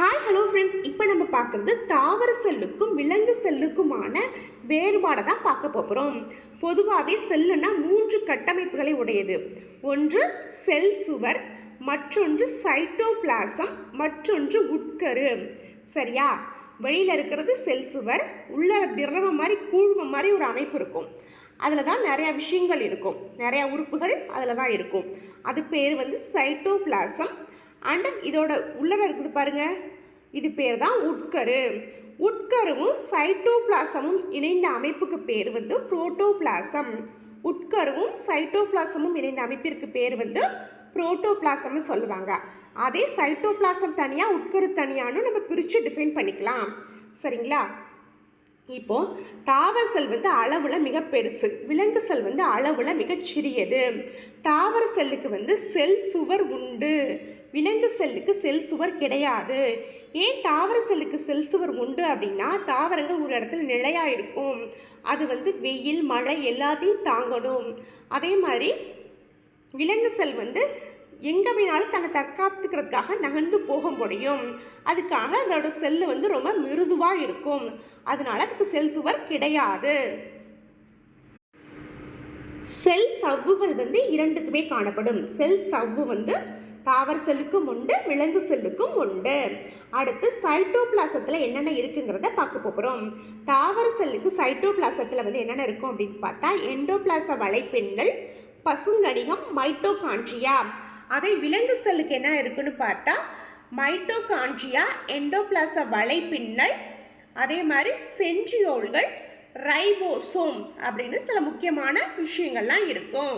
Hi hello friends இப்போ நம்ம பார்க்குறது தாவர செல்லுக்கும் விலங்கு செல்லுக்குமான வேறுபாடை தான் பார்க்க போகிறோம் பொதுவாகவே செல்லுனா மூன்று கட்டமைப்புகளை உடையது. ஒன்று செல் சுவர் மற்றொன்று சைட்டோபிளாசம் மற்றொன்று உட்கரு. சரியா? வெளியில் இருக்கிறது செல் சுவர் உள்ள திரவம் மாதிரி கூழ்மம் மாதிரி ஒரு அமைப்பு இருக்கும். அதில் தான் நிறையா விஷயங்கள் இருக்கும். நிறையா உறுப்புகள் அதில் தான் இருக்கும். அது பேர் வந்து சைட்டோபிளாசம் அண்ட் இதோட உள்ளர இருக்குது பாருங்கள் இது பேர் தான் உட்கரு. உட்கருவும் சைட்டோபிளாசமும் இணைந்த அமைப்புக்கு பேர் வந்து புரோட்டோபிளாசம் உட்கருவும் சைட்டோபிளாசமும் இணைந்த அமைப்பிற்கு பேர் வந்து புரோட்டோபிளாசம்னு சொல்லுவாங்க. அதே சைட்டோபிளாசம் தனியாக உட்கரு தனியான்னு நம்ம பிரித்து டிஃபைன் பண்ணிக்கலாம். சரிங்களா? இப்போது தாவர செல் வந்து அளவில் மிக பெருசு. விலங்கு செல் வந்து அளவில் மிகச் சிறியது. தாவர செல்லுக்கு வந்து செல் சுவர் உண்டு. விலங்கு செல்லுக்கு செல் சுவர் கிடையாது. ஏன் தாவர செல்லுக்கு செல் சுவர் உண்டு அப்படின்னா தாவரங்கள் ஒரு இடத்துல நிலையாக இருக்கும். அது வந்து வெயில் மழை எல்லாத்தையும் தாங்கணும். அதே மாதிரி விலங்கு செல் வந்து எங்கே வேணாலும் தன்னை தற்காத்துக்கிறதுக்காக நகர்ந்து போக முடியும். அதுக்காக அதோட செல்லு வந்து ரொம்ப மிருதுவாக இருக்கும். அதனால அதுக்கு செல் சுவர் கிடையாது. செல் சவ்வுகள் வந்து இரண்டுக்குமே காணப்படும். செல் சவ்வு வந்து தாவர செல்லுக்கும் உண்டு விலங்கு செல்லுக்கும் உண்டு. அடுத்து சைட்டோபிளாசத்தில் என்னென்ன இருக்குங்கிறத பார்க்க போகிறோம் தாவர செல்லுக்கு சைட்டோபிளாசத்தில் வந்து என்னென்ன இருக்கும் அப்படின்னு பார்த்தா எண்டோபிளாச வலைப்பெண்கள் பசுங்கணிகம் மைட்டோகான்ட்ரியா அதே விலங்கு செல்லுக்கு என்ன இருக்குன்னு பார்த்தா மைட்டோகான்ட்ரியா எண்டோபிளாச வலைப்பின்னல் அதே மாதிரி சென்ட்ரியோல்கள் ரைபோசோம் அப்படின்னு சில முக்கியமான விஷயங்கள்லாம் இருக்கும்.